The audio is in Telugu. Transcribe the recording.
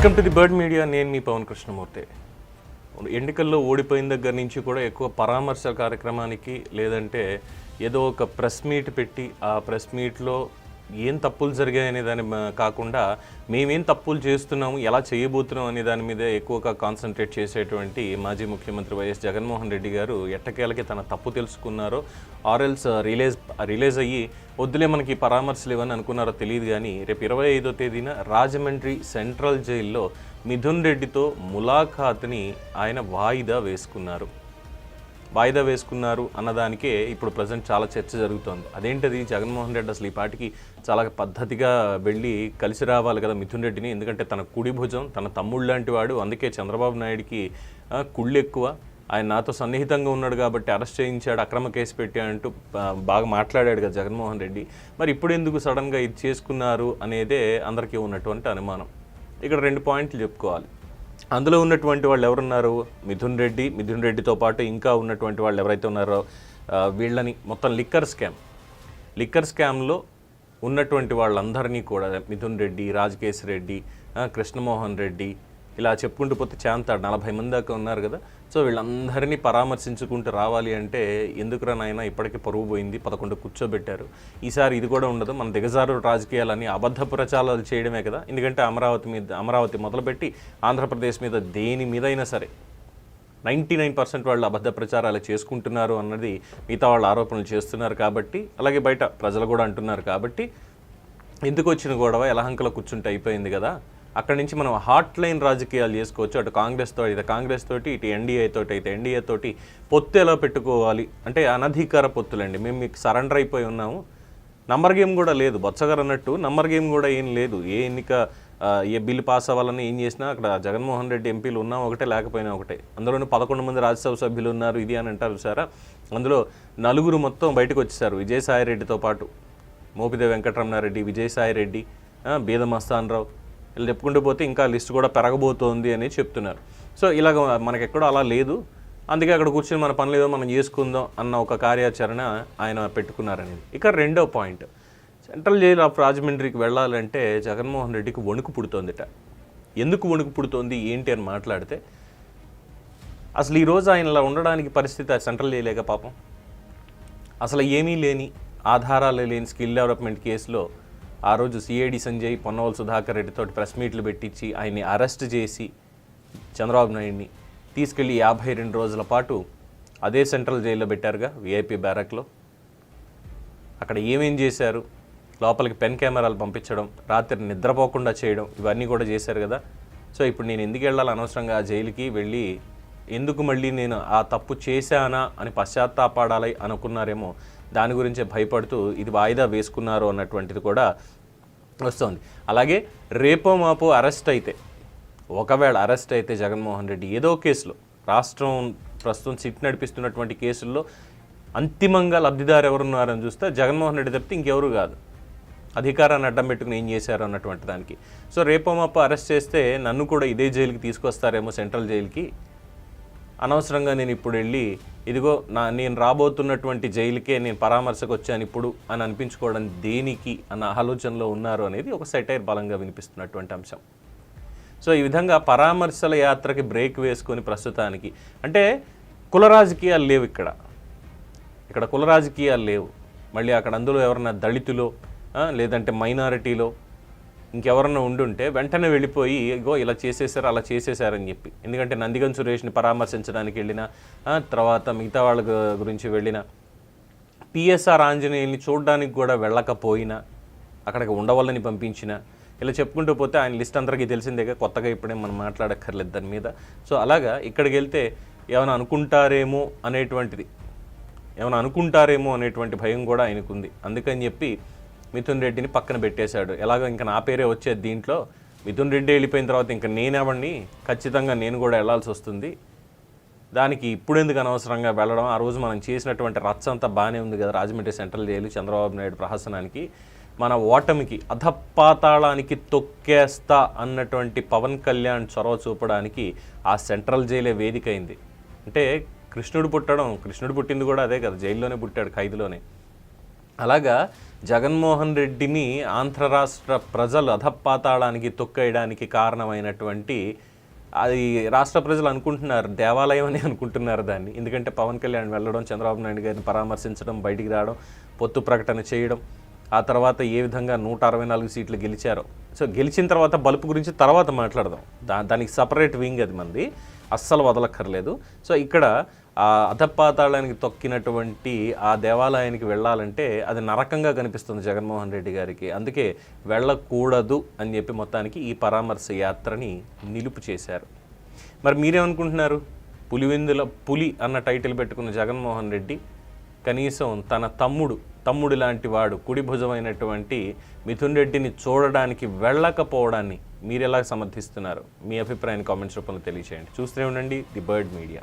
Welcome to the bird media నేను మీ పవన్ కృష్ణమూర్తి. ఎన్నికల్లో ఓడిపోయిన దగ్గర నుంచి కూడా ఎక్కువ పరామర్శ కార్యక్రమానికి లేదంటే ఏదో ఒక ప్రెస్ మీట్ పెట్టి ఆ ప్రెస్ మీట్లో ఏం తప్పులు జరిగాయి అనే దాని కాకుండా మేమేం తప్పులు చేస్తున్నాము ఎలా చేయబోతున్నాం అనే దాని మీద ఎక్కువగా కాన్సన్ట్రేట్ చేసేటువంటి మాజీ ముఖ్యమంత్రి వైఎస్ జగన్మోహన్ రెడ్డి గారు ఎట్టకేలకి తన తప్పు తెలుసుకున్నారో ఆర్ఎల్స్ uh, రిలీజ్ రిలీజ్ అయ్యి వద్దులే మనకి పరామర్శలు అనుకున్నారో తెలియదు కానీ రేపు ఇరవై ఐదో తేదీన రాజమండ్రి సెంట్రల్ జైల్లో మిథున్ రెడ్డితో ములాఖాత్ని ఆయన వాయిదా వేసుకున్నారు. వాయిదా వేసుకున్నారు అన్నదానికే ఇప్పుడు ప్రజెంట్ చాలా చర్చ జరుగుతోంది. అదేంటది? జగన్మోహన్ రెడ్డి అసలు ఈ పాటికి చాలా పద్ధతిగా వెళ్ళి కలిసి రావాలి కదా మిథున్ రెడ్డిని. ఎందుకంటే తన కుడి భుజం తన తమ్ముడు లాంటి వాడు. అందుకే చంద్రబాబు నాయుడికి కుళ్ళు ఎక్కువ ఆయన నాతో సన్నిహితంగా ఉన్నాడు కాబట్టి అరెస్ట్ చేయించాడు అక్రమ కేసు పెట్టాడు అంటూ బాగా మాట్లాడాడు కదా జగన్మోహన్ రెడ్డి. మరి ఇప్పుడు ఎందుకు సడన్గా ఇది చేసుకున్నారు అనేదే అందరికీ ఉన్నటువంటి అనుమానం. ఇక్కడ రెండు పాయింట్లు చెప్పుకోవాలి. అందులో ఉన్నటువంటి వాళ్ళు ఎవరున్నారు? మిథున్ రెడ్డి. మిథున్ రెడ్డితో పాటు ఇంకా ఉన్నటువంటి వాళ్ళు ఎవరైతే ఉన్నారో వీళ్ళని మొత్తం లిక్కర్ స్కామ్. లిక్కర్ స్కామ్లో ఉన్నటువంటి వాళ్ళందరినీ కూడా మిథున్ రెడ్డి రాజకేశ్ రెడ్డి కృష్ణమోహన్ రెడ్డి ఇలా చెప్పుకుంటూ పోతే చాంతాడు. నలభై మంది దాకా ఉన్నారు కదా. సో వీళ్ళందరినీ పరామర్శించుకుంటూ రావాలి అంటే ఎందుకురా నాయన ఇప్పటికే పరువు పోయింది పదకొండు కూర్చోబెట్టారు. ఈసారి ఇది కూడా ఉండదు. మన దిగజారు రాజకీయాలని అబద్ధ ప్రచారాలు చేయడమే కదా. ఎందుకంటే అమరావతి మీద అమరావతి మొదలుపెట్టి ఆంధ్రప్రదేశ్ మీద దేని మీదైనా సరే నైంటీ నైన్ పర్సెంట్ వాళ్ళు అబద్ధ ప్రచారాలు చేసుకుంటున్నారు అన్నది మిగతా వాళ్ళు ఆరోపణలు చేస్తున్నారు కాబట్టి అలాగే బయట ప్రజలు కూడా అంటున్నారు కాబట్టి ఎందుకు వచ్చిన గొడవ? ఎలహంకలో కూర్చుంటే అయిపోయింది కదా. అక్కడి నుంచి మనం హాట్ లైన్ రాజకీయాలు చేసుకోవచ్చు. అటు కాంగ్రెస్తో తోటి అయితే కాంగ్రెస్ తోటి ఇటు ఎన్డీఏ తోటి అయితే ఎన్డీఏ తోటి పొత్తు ఎలా పెట్టుకోవాలి? అంటే అనధికార పొత్తులండి. మేము మీకు సరెండర్ అయిపోయి ఉన్నాము. నంబర్ గేమ్ కూడా లేదు. బొత్సగారు అన్నట్టు నంబర్ గేమ్ కూడా ఏం లేదు. ఏ ఎన్నిక ఏ బిల్లు పాస్ అవ్వాలని ఏం చేసినా అక్కడ జగన్మోహన్ రెడ్డి ఎంపీలు ఉన్నా ఒకటే లేకపోయినా ఒకటే. అందులోనూ పదకొండు మంది రాజ్యసభ సభ్యులు ఉన్నారు. ఇది అని అంటారు సారా? అందులో నలుగురు మొత్తం బయటకు వచ్చేసారు. విజయసాయి రెడ్డితో పాటు మోపిదే వెంకటరమణారెడ్డి విజయసాయి రెడ్డి రావు. ఇలా చెప్పుకుంటూ పోతే ఇంకా లిస్ట్ కూడా పెరగబోతోంది అని చెప్తున్నారు. సో ఇలాగ మనకెక్కడో అలా లేదు. అందుకే అక్కడ కూర్చొని మన పనులు ఏదో మనం చేసుకుందాం అన్న ఒక కార్యాచరణ ఆయన పెట్టుకున్నారనేది ఇక రెండో పాయింట్. సెంట్రల్ జైలు ఆఫ్ రాజమండ్రికి వెళ్ళాలంటే జగన్మోహన్ రెడ్డికి వణుకు పుడుతోందిట. ఎందుకు వణుకు పుడుతోంది ఏంటి అని మాట్లాడితే అసలు ఈరోజు ఆయన ఇలా ఉండడానికి పరిస్థితి సెంట్రల్ జైలేక పాపం? అసలు ఏమీ లేని ఆధారాలు లేని స్కిల్ డెవలప్మెంట్ కేసులో ఆ రోజు సిఐడి సంజయ్ పొన్నవల్ సుధాకర్ రెడ్డితో ప్రెస్ మీట్లు పెట్టించి ఆయన్ని అరెస్ట్ చేసి చంద్రబాబు నాయుడిని తీసుకెళ్ళి యాభై రెండు రోజుల పాటు అదే సెంట్రల్ జైల్లో పెట్టారుగా విఐపి బ్యారక్లో. అక్కడ ఏమేం చేశారు? లోపలికి పెన్ కెమెరాలు పంపించడం రాత్రి నిద్రపోకుండా చేయడం ఇవన్నీ కూడా చేశారు కదా. సో ఇప్పుడు నేను ఎందుకు వెళ్ళాలి అనవసరంగా ఆ జైలుకి వెళ్ళి ఎందుకు మళ్ళీ నేను ఆ తప్పు చేశానా అని పశ్చాత్తాపడాలి అనుకున్నారేమో దాని గురించే భయపడుతూ ఇది వాయిదా వేసుకున్నారు అన్నటువంటిది కూడా వస్తుంది. అలాగే రేపో మాపో అరెస్ట్ అయితే ఒకవేళ అరెస్ట్ అయితే జగన్మోహన్ రెడ్డి ఏదో కేసులో రాష్ట్రం ప్రస్తుతం సిట్ నడిపిస్తున్నటువంటి కేసుల్లో అంతిమంగా లబ్ధిదారు ఎవరున్నారని చూస్తే జగన్మోహన్ రెడ్డి తప్పితే ఇంకెవరు కాదు. అధికారాన్ని అడ్డం పెట్టుకుని ఏం చేశారు అన్నటువంటి దానికి. సో రేపో మాపో అరెస్ట్ చేస్తే నన్ను కూడా ఇదే జైలుకి తీసుకొస్తారేమో సెంట్రల్ జైలుకి. అనవసరంగా నేను ఇప్పుడు వెళ్ళి ఇదిగో నా నేను రాబోతున్నటువంటి జైలుకే నేను పరామర్శకు వచ్చాను ఇప్పుడు అని అనిపించుకోవడం దేనికి అన్న ఆలోచనలో ఉన్నారు అనేది ఒక సెటైర్ బలంగా వినిపిస్తున్నటువంటి అంశం. సో ఈ విధంగా పరామర్శల యాత్రకి బ్రేక్ వేసుకొని ప్రస్తుతానికి అంటే కుల రాజకీయాలు లేవు ఇక్కడ. ఇక్కడ కుల రాజకీయాలు లేవు. మళ్ళీ అక్కడ అందులో ఎవరన్నా దళితులో లేదంటే మైనారిటీలో ఇంకెవరన్నా ఉండుంటే వెంటనే వెళ్ళిపోయి ఇగో ఇలా చేసేసారు అలా చేసేసారని చెప్పి. ఎందుకంటే నందిగం సురేష్ని పరామర్శించడానికి వెళ్ళిన తర్వాత మిగతా వాళ్ళ గురించి వెళ్ళిన పిఎస్ఆర్ ఆంజనేయుల్ని చూడడానికి కూడా వెళ్ళకపోయినా అక్కడికి ఉండవాలని పంపించిన ఇలా చెప్పుకుంటూ పోతే ఆయన లిస్ట్ అందరికీ తెలిసిందేగా కొత్తగా ఇప్పుడే మనం మాట్లాడక్కర్లేదు దాని మీద. సో అలాగా ఇక్కడికి వెళ్తే ఏమైనా అనుకుంటారేమో అనేటువంటిది ఏమైనా అనుకుంటారేమో అనేటువంటి భయం కూడా ఆయనకుంది. అందుకని చెప్పి మిథున్ రెడ్డిని పక్కన పెట్టేశాడు. ఎలాగో ఇంకా నా పేరే వచ్చేది దీంట్లో. మిథున్ రెడ్డి వెళ్ళిపోయిన తర్వాత ఇంకా నేనెవడిని? ఖచ్చితంగా నేను కూడా వెళ్ళాల్సి వస్తుంది. దానికి ఇప్పుడు ఎందుకు అనవసరంగా వెళ్ళడం? ఆ రోజు మనం చేసినటువంటి రచ్చ అంతా బాగానే ఉంది కదా రాజమండ్రి సెంట్రల్ జైలు చంద్రబాబు నాయుడు ప్రహసనానికి. మన ఓటమికి అధపాతాళానికి తొక్కేస్తా అన్నటువంటి పవన్ కళ్యాణ్ చొరవ చూపడానికి ఆ సెంట్రల్ జైలే వేదిక అయింది. అంటే కృష్ణుడు పుట్టడం కృష్ణుడు పుట్టింది కూడా అదే కదా జైల్లోనే పుట్టాడు ఖైదులోనే. అలాగా జగన్మోహన్ రెడ్డిని ఆంధ్ర రాష్ట్ర ప్రజలు అధపాతాళానికి తొక్కేయడానికి కారణమైనటువంటి అది రాష్ట్ర ప్రజలు అనుకుంటున్నారు దేవాలయం అని అనుకుంటున్నారు దాన్ని. ఎందుకంటే పవన్ కళ్యాణ్ వెళ్ళడం చంద్రబాబు నాయుడు గారిని పరామర్శించడం బయటికి రావడం పొత్తు ప్రకటన చేయడం ఆ తర్వాత ఏ విధంగా నూట అరవై నాలుగు సీట్లు గెలిచారో. సో గెలిచిన తర్వాత బలుపు గురించి తర్వాత మాట్లాడదాం. దా దానికి సపరేట్ వింగ్ అది మంది అస్సలు వదలక్కర్లేదు. సో ఇక్కడ ఆ అధపాతాళానికి తొక్కినటువంటి ఆ దేవాలయానికి వెళ్ళాలంటే అది నరకంగా కనిపిస్తుంది జగన్మోహన్ రెడ్డి గారికి. అందుకే వెళ్ళకూడదు అని చెప్పి మొత్తానికి ఈ పరామర్శ యాత్రని నిలుపు చేశారు. మరి మీరేమనుకుంటున్నారు? పులివెందుల పులి అన్న టైటిల్ పెట్టుకున్న జగన్మోహన్ రెడ్డి కనీసం తన తమ్ముడు తమ్ముడు లాంటి వాడు కుడి భుజమైనటువంటి మిథున్ రెడ్డిని చూడడానికి వెళ్ళకపోవడాన్ని మీరు ఎలా సమర్థిస్తున్నారు? మీ అభిప్రాయాన్ని కామెంట్స్ రూపంలో తెలియచేయండి. చూస్తూనే ఉండండి ది బర్డ్ మీడియా.